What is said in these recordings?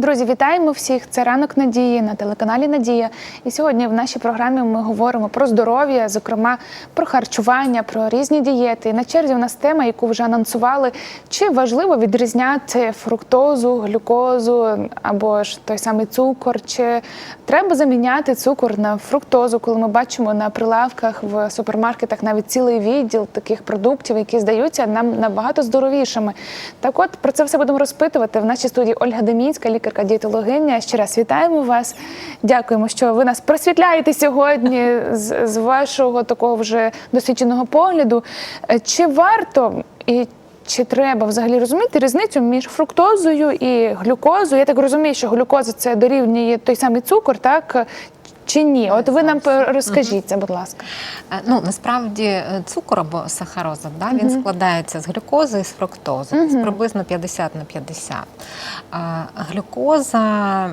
Друзі, вітаємо всіх! Це ранок надії на телеканалі Надія. І сьогодні в нашій програмі ми говоримо про здоров'я, зокрема про харчування, про різні дієти. І на черзі у нас тема, яку вже анонсували. Чи важливо відрізняти фруктозу, глюкозу або ж той самий цукор? Чи треба заміняти цукор на фруктозу, коли ми бачимо на прилавках в супермаркетах навіть цілий відділ таких продуктів, які здаються нам набагато здоровішими? Так, от про це все будемо розпитувати в нашій студії Ольга Демінська, лікарка-дієтологиня. Ще раз вітаємо вас. Дякуємо, що ви нас просвітляєте сьогодні з, з вашого такого вже досвідченого погляду. Е, Чи варто і чи треба взагалі розуміти різницю між фруктозою і глюкозою? Я так розумію, що глюкоза це дорівнює той самий цукор, так? Чи ні? От ви нам розкажіть це, будь ласка. Е, Ну насправді е, цукор або сахароза, да, він складається з глюкози і з фруктози, Десь приблизно 50 на 50. А, глюкоза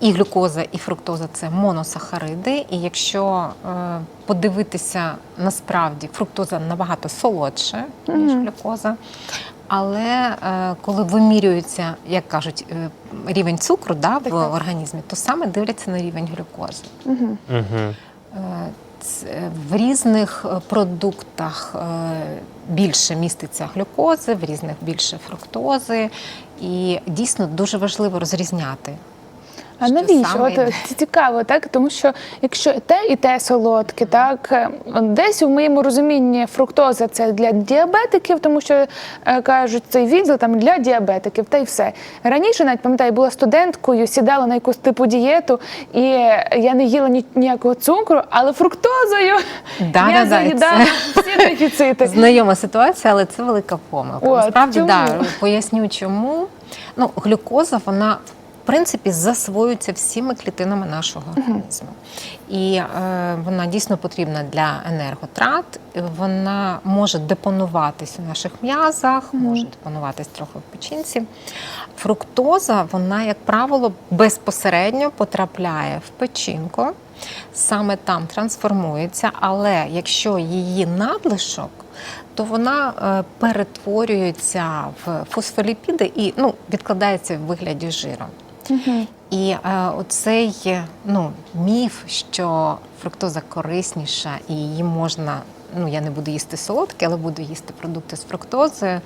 і глюкоза, і фруктоза це моносахариди. І якщо е, подивитися насправді, фруктоза набагато солодше, ніж глюкоза. Але е, коли вимірюється, як кажуть, е, рівень цукру да, в організмі, то саме дивляться на рівень глюкози. Угу. Е, ц- В різних продуктах е, більше міститься глюкози, в різних більше фруктози. І дійсно дуже важливо розрізняти. А навіщо? От йде. це цікаво, так тому що якщо те, і те солодке, так е, десь у моєму розумінні фруктоза це для діабетиків, тому що е, кажуть, цей відділ там для діабетиків, та й все. Раніше навіть пам'ятаю, була студенткою, сідала на якусь типу дієту, і я не їла ні, ніякого цукру, але фруктозою Да, я да, да, заїдала це- всі дефіцити. Знайома ситуація, але це велика помилка. Насправді, да, поясню чому. Ну, глюкоза, вона. Принципі, засвоюється всіми клітинами нашого організму. І е, вона дійсно потрібна для енерготрат. Вона може депонуватись у наших м'язах, може депонуватись трохи в печінці. Фруктоза, вона, як правило, безпосередньо потрапляє в печінку, саме там трансформується, але якщо її надлишок, то вона е, перетворюється в фосфоліпіди і ну, відкладається в вигляді жиру. І е, оцей ну, міф, що фруктоза корисніша і її можна, ну я не буду їсти солодке, але буду їсти продукти з фруктозою,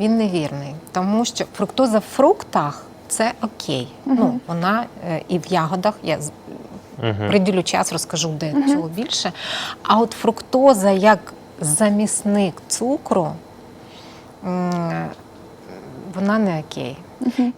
він невірний. Тому що фруктоза в фруктах це окей. Ну, вона е, і в ягодах, я з- приділю час, розкажу, де цього більше. А от фруктоза як замісник цукру, вона не окей.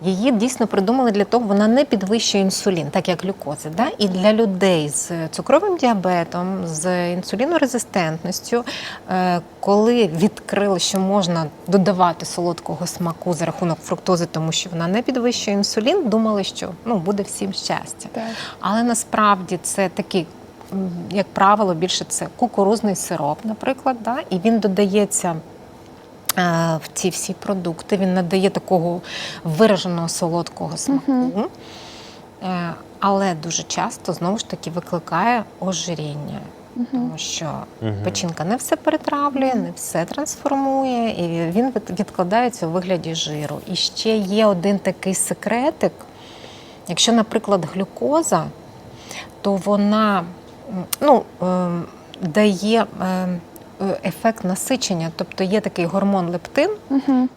Її дійсно придумали для того, вона не підвищує інсулін, так як глюкоза. Да? І для людей з цукровим діабетом, з інсулінорезистентністю, е, коли відкрили, що можна додавати солодкого смаку за рахунок фруктози, тому що вона не підвищує інсулін, думали, що ну, буде всім щастя. Так. Але насправді це такий, як правило, більше це кукурузний сироп, наприклад, да? і він додається. Е, В ці всі продукти. Він надає такого вираженого солодкого смаку, Е, але дуже часто знову ж таки викликає ожиріння, тому що печінка не все перетравлює, не все трансформує, і він відкладається у вигляді жиру. І ще є один такий секретик. Якщо, наприклад, глюкоза, то вона ну, ем, дає ем, ефект насичення, тобто є такий гормон лептин,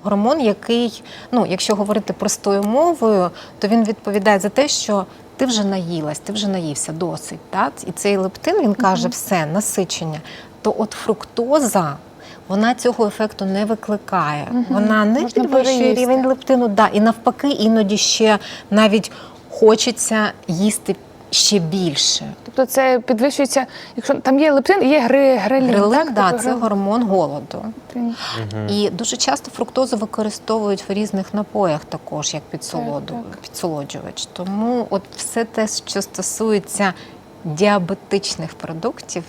гормон, який, ну, якщо говорити простою мовою, то він відповідає за те, що ти вже наїлась, ти вже наївся досить. Так? І цей лептин він каже, все, насичення. То от фруктоза. Вона цього ефекту не викликає. Вона не підвищує рівень лептину, да, і навпаки, іноді ще навіть хочеться їсти ще більше. Тобто це підвищується, якщо там є лептин, є гри, грелін. Грилин, так? да, Тобто це грилин. гормон голоду. Угу. І дуже часто фруктозу використовують в різних напоях також як підсолоду, Так, так. підсолоджувач. Тому от все те, що стосується діабетичних продуктів,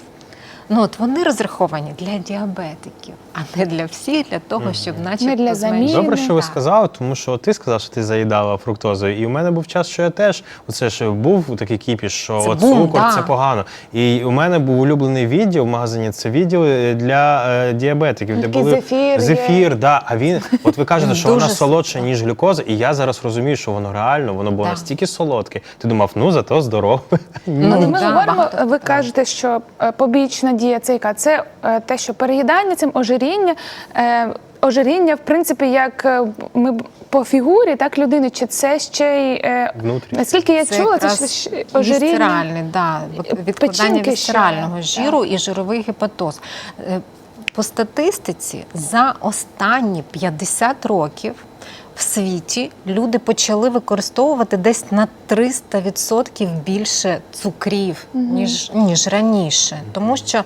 Ну от вони розраховані для діабетиків, а не для всіх, для того, щоб Не для заміни. Добре, що ви Так. сказали, тому що ти сказав, що ти заїдала фруктозою. І у мене був час, що я теж оце ж був такий кіпіш, що Це от бум, цукор да. це погано. І у мене був улюблений відділ в магазині. Це відділ е, для е, діабетиків, де Такий були зефір є. зефір, да. А він, от ви кажете, що вона солодша, ніж глюкоза, і я зараз розумію, що воно реально воно було Да. настільки солодке. Ти думав, ну зато здорове. Ну, Але ми да, говоримо, багато ви питань. кажете, що е, побічна дія це яка? Це те, що переїдання, цим ожиріння. Е, Ожиріння, в принципі, як е, ми по фігурі, так людини, чи це ще й е, наскільки я Це чула, це ж ожиріння. да, відкладання Печінки ще, вісцерального так. жиру і жировий гепатоз. По статистиці за останні 50 років в світі люди почали використовувати десь на 300% більше цукрів, ніж, ніж раніше. Тому що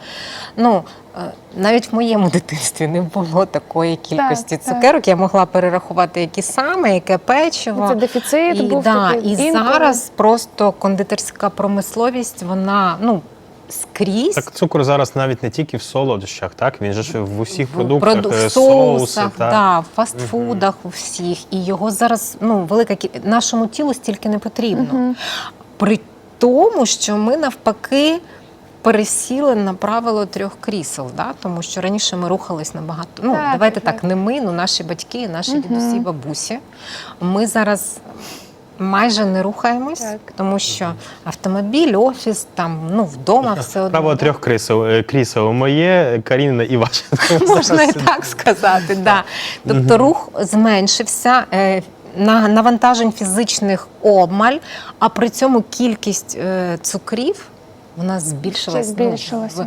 ну, е, навіть в моєму дитинстві не було такої кількості так. цукерок. Я могла перерахувати, які саме, яке печиво. Це дефіцит і, був да, такий і інколи. зараз просто кондитерська промисловість, вона ну скрізь. Так цукор зараз навіть не тільки в солодощах, так? Він же ж в усіх продуктах, проду- е, в соусах, соуси, так. да, в фастфудах у всіх. І його зараз ну, велика кі- нашому тілу стільки не потрібно. При тому, що ми навпаки. Пересіли на правило трьох крісел, да? тому що раніше ми рухались набагато. Ну, Так, давайте так. так, не ми, ну наші батьки, наші дідусі, бабусі. Ми зараз майже не рухаємось, Так. тому що автомобіль, офіс, там, ну, вдома все одно. Правило да. трьох крісел. Е, крісел моє, Каріна і ваше. Можна і так сказати, да. Тобто рух зменшився. е, на- Навантажень фізичних обмаль, а при цьому кількість е, цукрів вона збільшилася. Ну,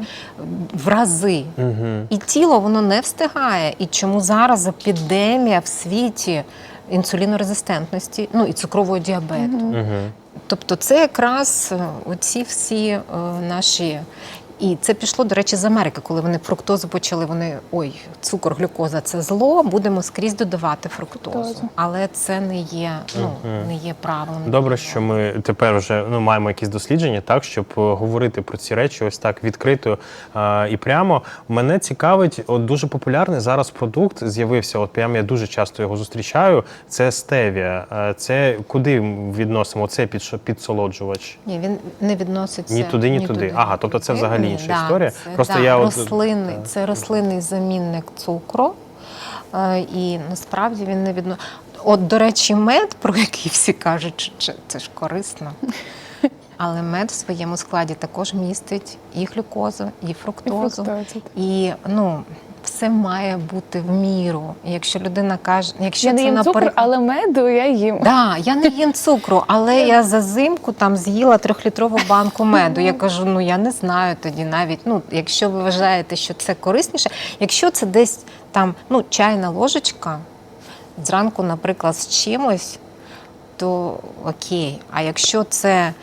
в, в рази. Мгм. І тіло воно не встигає. І чому зараз епідемія в світі інсулінорезистентності, ну і цукрового діабету. Мгм. Тобто це якраз е, оці всі е, наші. І це пішло, до речі, з Америки, коли вони фруктозу почали. Вони ой, цукор, глюкоза це зло. Будемо скрізь додавати фруктозу. Фруктозу. Але це не є, ну не є правилом. Добре, що ми тепер вже ну маємо якісь дослідження, так щоб е, говорити про ці речі, ось так відкрито е, і прямо. Мене цікавить, от дуже популярний зараз продукт з'явився. От прямо я дуже часто його зустрічаю. Це стевія. Е, Це куди відносимо? Це під підсолоджувач. Ні, він не відноситься Ні туди, ні туди. Ага, тобто це взагалі Ні, інша да, історія. Це, Просто да, я рослинний, от... це рослинний замінник цукру. Е, І насправді він не відно. От, до речі, мед, про який всі кажуть, що це, ж корисно. Але мед в своєму складі також містить і глюкозу, і І фруктозу. фруктозу. І ну, все має бути в міру. Якщо людина каже, якщо Я не це їм цукор, наперед- але меду я їм. Да, я не їм цукру, але я за зимку там з'їла трьохлітрову банку меду. Я кажу, ну я не знаю тоді навіть. Ну, якщо ви вважаєте, що це корисніше, якщо це десь там ну, чайна ложечка зранку, наприклад, з чимось, то окей. А якщо це е,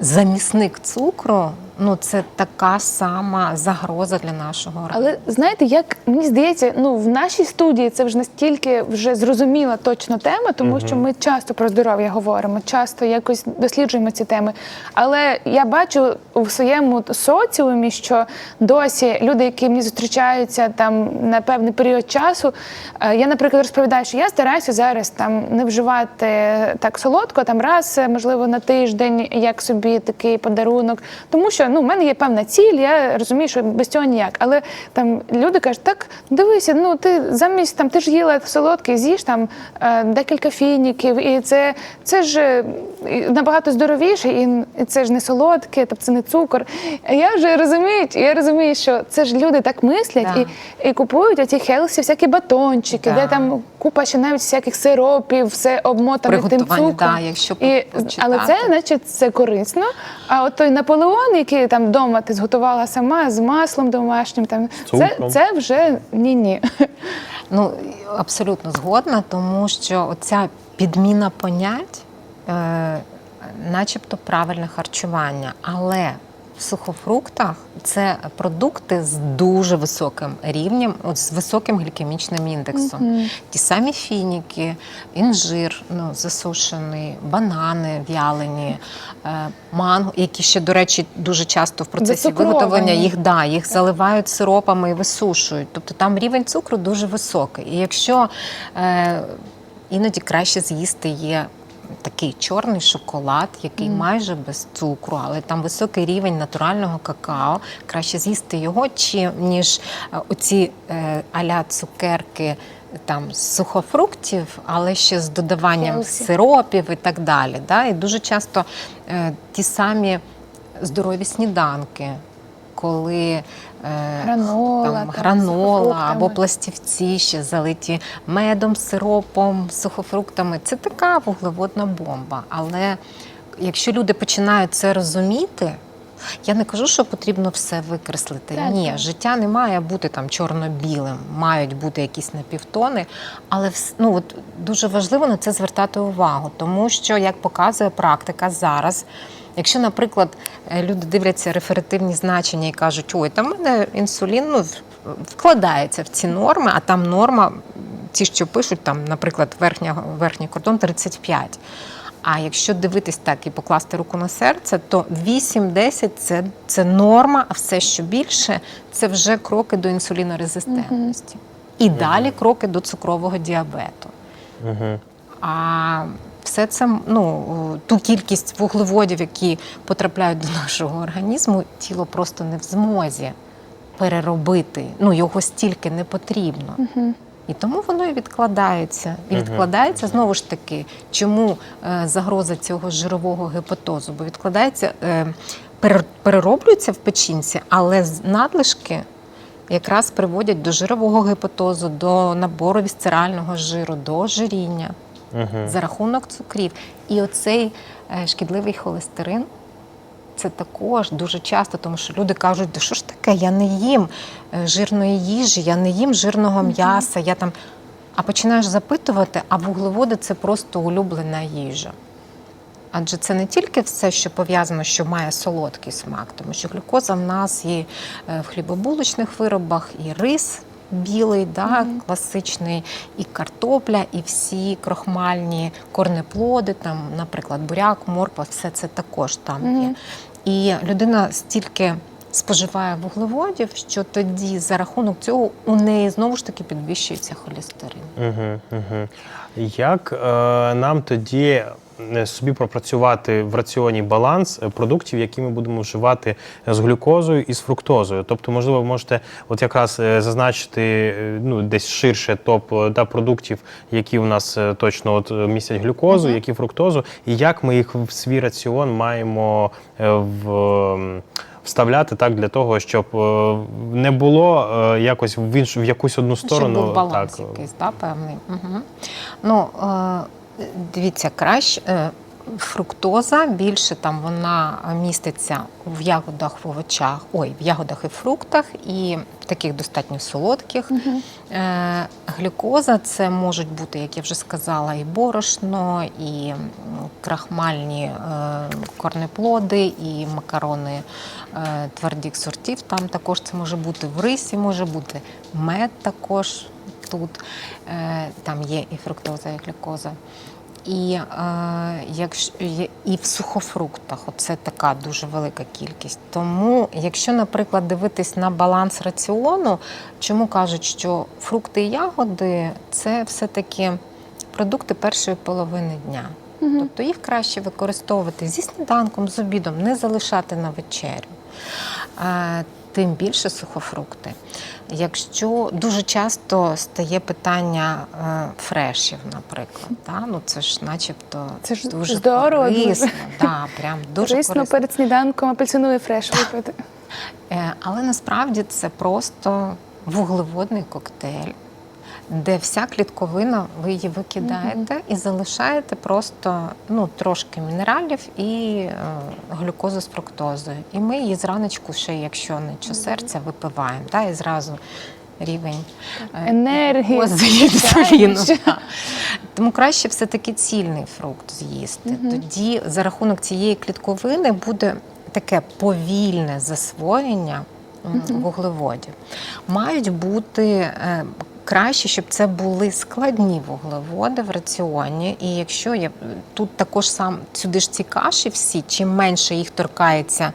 замісник цукру, ну це така сама загроза для нашого організму. Але знаєте, як мені здається, ну в нашій студії це вже настільки вже зрозуміла точно тема, тому що ми часто про здоров'я говоримо, часто якось досліджуємо ці теми. Але я бачу у своєму соціумі, що досі люди, які мені зустрічаються там на певний період часу, е, я, наприклад, розповідаю, що я стараюся зараз там не вживати так солодко, там раз, е, можливо, на тиждень, як собі такий подарунок, тому що ну, в мене є певна ціль, я розумію, що без цього ніяк. Але там люди кажуть, так дивися, ну ти замість там ти ж їла солодкий, з'їж там е, декілька фініків, і це, це ж е, набагато здоровіше, і, це ж не солодке, тобто це не цукор. Я вже розумію, я розумію, що це ж люди так мислять Да. і, і купують оці хелсі, всякі батончики, Да. де там купа ще навіть всяких сиропів, все обмотане тим цукром. да, якщо і, але це, значить, це корисно. А от той Наполеон, який там вдома ти зготувала сама з маслом домашнім, там це, це вже ні-ні. Ну, абсолютно згодна, тому що оця підміна понять, е, начебто правильне харчування, але в сухофруктах це продукти з дуже високим рівнем, от з високим глікемічним індексом. Ті самі фініки, інжир ну, засушений, банани в'ялені, е, манго, які ще, до речі, дуже часто в процесі виготовлення їх да, їх заливають сиропами і висушують. Тобто там рівень цукру дуже високий. І якщо е, іноді краще з'їсти є. Такий чорний шоколад, який майже без цукру, але там високий рівень натурального какао. Краще з'їсти його, чи ніж е, оці е, аля цукерки там з сухофруктів, але ще з додаванням Хелсі. сиропів і так далі. Да? І дуже часто е, ті самі здорові сніданки, коли е, Гранола, там, там, гранола або пластівці ще залиті медом, сиропом, сухофруктами. Це така вуглеводна бомба. Але якщо люди починають це розуміти, я не кажу, що потрібно все викреслити. Так, Ні, так. життя не має бути там чорно-білим, мають бути якісь напівтони. Але ну, от, дуже важливо на це звертати увагу, тому що, як показує практика зараз, якщо, наприклад, е, люди дивляться реферативні значення і кажуть, ой, там в мене інсулін ну, вкладається в ці норми, а там норма, ті, що пишуть, там, наприклад, верхня, верхній кордон 35. А якщо дивитись так і покласти руку на серце, то 8-10 це, це норма, а все, що більше, це вже кроки до інсулінорезистентності. І далі кроки до цукрового діабету. Угу. А все це ну, ту кількість вуглеводів, які потрапляють до нашого організму, тіло просто не в змозі переробити. Ну, його стільки не потрібно. І тому воно і відкладається. І відкладається знову ж таки, чому е, загроза цього жирового гепатозу? Бо відкладається, е, перероблюється в печінці, але надлишки якраз приводять до жирового гепатозу, до набору вісцерального жиру, до ожиріння Угу. за рахунок цукрів. І оцей е, шкідливий холестерин. Це також дуже часто, тому що люди кажуть, да що ж таке, я не їм е, жирної їжі, я не їм жирного м'яса, я там. А починаєш запитувати, а вуглеводи це просто улюблена їжа. Адже це не тільки все, що пов'язано, що має солодкий смак, тому що глюкоза в нас і е, в хлібобулочних виробах, і рис білий, да, класичний, і картопля, і всі крохмальні корнеплоди, там, наприклад, буряк, морква, все це також там є. І людина стільки споживає вуглеводів, що тоді за рахунок цього у неї знову ж таки підвищується холестерин. Угу, угу. Як е, нам тоді собі пропрацювати в раціоні баланс е, продуктів, які ми будемо вживати з глюкозою і з фруктозою? Тобто, можливо, ви можете от якраз е, зазначити е, ну, десь ширше топ да, продуктів, які у нас точно от, містять глюкозу, які фруктозу, і як ми їх в свій раціон маємо в. Вставляти так для того, щоб не було якось в іншу в якусь одну сторону. Щоб був баланс так, якийсь, да, певний. Угу. Ну, дивіться, краще. Фруктоза більше там вона міститься в ягодах, в овочах, ой, в ягодах і фруктах, і таких достатньо солодких. Е, глюкоза це можуть бути, як я вже сказала, і борошно, і крахмальні е, корнеплоди, і макарони е, твердих сортів. Там також це може бути в рисі, може бути мед також тут. Там є і фруктоза, і глюкоза. І, е, якщо, і в сухофруктах це така дуже велика кількість. Тому, якщо, наприклад, дивитись на баланс раціону, чому кажуть, що фрукти і ягоди це все-таки продукти першої половини дня. Тобто їх краще використовувати зі сніданком, з обідом, не залишати на вечерю. Е, Тим більше сухофрукти. Якщо дуже часто стає питання е, фрешів, наприклад, да? ну це ж начебто Це ж дуже здорово, корисно, да, прям дуже Корисно корисно. перед сніданком апельсиновий фреш випити. Е, Але насправді це просто вуглеводний коктейль, де вся клітковина ви її викидаєте і залишаєте просто ну, трошки мінералів і е, глюкозу з фруктозою. І ми її зраночку, ще якщо не чи серця, випиваємо. Да, і зразу рівень е, Енергії. Тому краще все-таки цільний фрукт з'їсти. Тоді за рахунок цієї клітковини буде таке повільне засвоєння вуглеводів. Мають бути е, краще, щоб це були складні вуглеводи в раціоні. І якщо я тут також сам сюди ж ці каші всі, чим менше їх торкається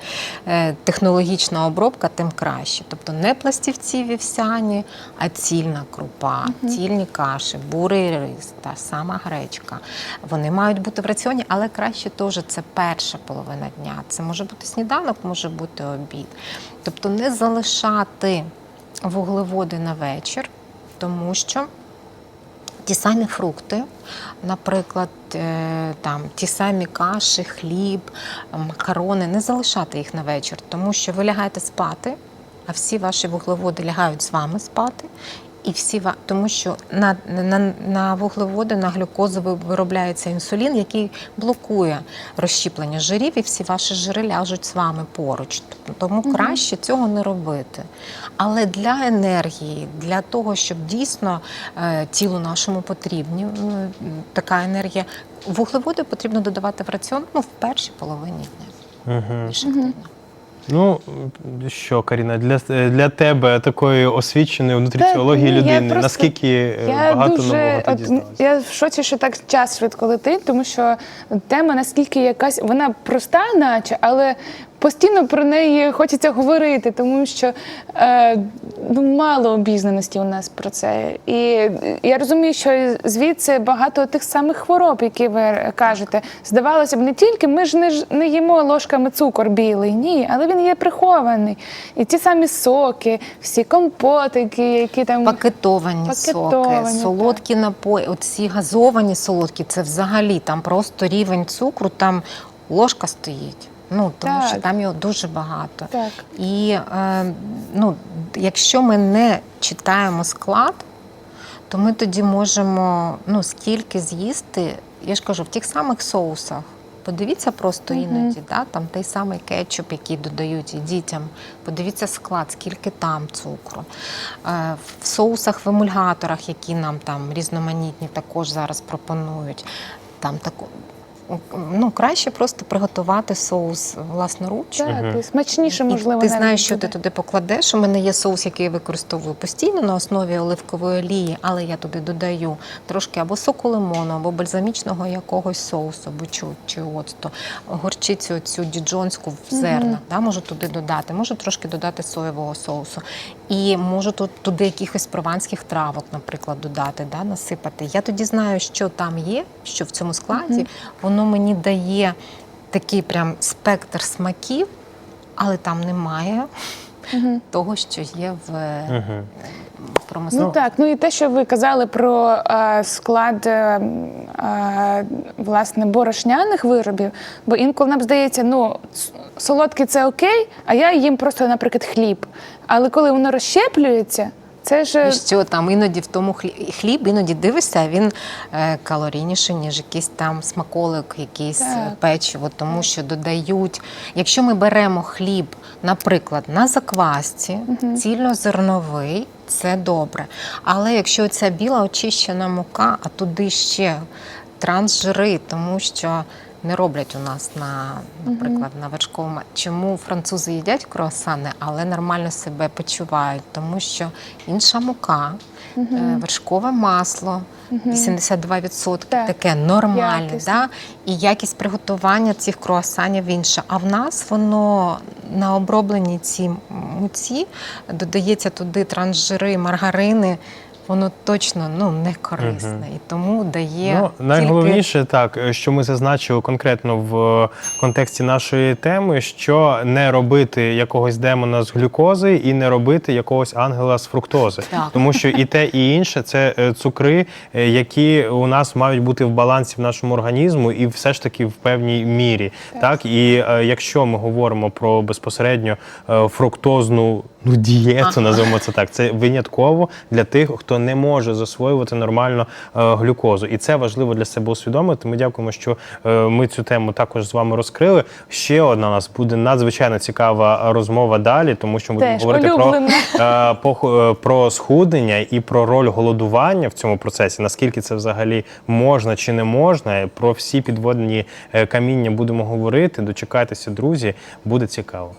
е, технологічна обробка, тим краще. Тобто не пластівці вівсяні, а цільна крупа, цільні каші, бурий рис, та сама гречка. Вони мають бути в раціоні, але краще теж це перша половина дня. Це може бути сніданок, може бути обід. Тобто не залишати вуглеводи на вечір, тому що ті самі фрукти, наприклад, е, там ті самі каші, хліб, макарони, не залишати їх на вечір, тому що ви лягаєте спати, а всі ваші вуглеводи лягають з вами спати. І всі ва- тому що на, на, на вуглеводи, на глюкозу виробляється інсулін, який блокує розщіплення жирів, і всі ваші жири ляжуть з вами поруч. Тому краще цього не робити. Але для енергії, для того, щоб дійсно е, тілу нашому потрібні м, така енергія, вуглеводи потрібно додавати в раціон ну, в першій половині дня. Угу. Більш активно. Ну що, Каріна, для, для тебе такої освіченої внутріціології людини, просто- наскільки е, Я багато дуже нового ти дізналася? я в шоці, що так час швидко летить, тому що тема наскільки якась вона проста, наче, але постійно про неї хочеться говорити, тому що е, ну, мало обізнаності у нас про це. І я розумію, що звідси багато тих самих хвороб, які ви кажете. Здавалося б, не тільки ми ж не, не їмо ложками цукор білий, ні, але він є прихований. І ті самі соки, всі компотики, які там Пакетовані, Пакетовані, соки, солодкі напої, оці газовані солодкі, це взагалі там просто рівень цукру, там ложка стоїть. Ну, тому Так. що там його дуже багато. Так. І е, ну, якщо ми не читаємо склад, то ми тоді можемо ну, скільки з'їсти, я ж кажу, в тих самих соусах. Подивіться просто іноді, да, там той самий кетчуп, який додають і дітям. Подивіться склад, скільки там цукру. Е, в соусах, в емульгаторах, які нам там різноманітні також зараз пропонують. Там тако, ну, краще просто приготувати соус власноруч. Так, і смачніше, можливо, І ти навіть знаєш, що буде. ти туди покладеш. У мене є соус, який я використовую постійно на основі оливкової олії, але я туди додаю трошки або соку лимону, або бальзамічного якогось соусу, або чу, чи оцту, горчицю цю діджонську в зернах. Да, можу туди додати, можу трошки додати соєвого соусу. І можу тут туди якихось прованських травок, наприклад, додати, да, насипати. Я тоді знаю, що там є, що в цьому складі, воно мені дає такий прям спектр смаків, але там немає того, що є в промисловому. Ну так, ну і те, що ви казали про е, склад е, е, власне борошняних виробів, бо інколи нам здається, ну солодкий це окей, а я їм просто, наприклад, хліб. Але коли воно розщеплюється, це ж І що там іноді в тому хлі- хліб, іноді дивишся, він е, калорійніший, ніж якийсь там смаколик, якийсь Так. е, печиво, тому що додають. Якщо ми беремо хліб, наприклад, на заквасці, цільнозерновий, це добре. Але якщо ця біла очищена мука, а туди ще трансжири, тому що. Не роблять у нас на, наприклад, на вершковому. Чому французи їдять круасани, але нормально себе почувають? Тому що інша мука, е, вершкове масло, 82% Так. таке нормальне, Якісне. да? і якість приготування цих круасанів інша. А в нас воно на обробленій цій муці додається туди трансжири, маргарини. Воно точно ну не корисне і тому дає Ну, тільки найголовніше так, що ми зазначили конкретно в контексті нашої теми, що не робити якогось демона з глюкози і не робити якогось ангела з фруктози. Так. Тому що і те, і інше це е, цукри, е, які у нас мають бути в балансі в нашому організму, і все ж таки в певній мірі. Так, і е, якщо ми говоримо про безпосередньо е, фруктозну ну, дієту, називаємо це так. Це винятково для тих, хто не може засвоювати нормально е, глюкозу. І це важливо для себе усвідомити. Ми дякуємо, що е, ми цю тему також з вами розкрили. Ще одна у нас буде надзвичайно цікава розмова далі, тому що ми будемо говорити про, е, про схуднення і про роль голодування в цьому процесі. Наскільки це взагалі можна чи не можна. Про всі підводні каміння будемо говорити. Дочекайтеся, друзі, буде цікаво.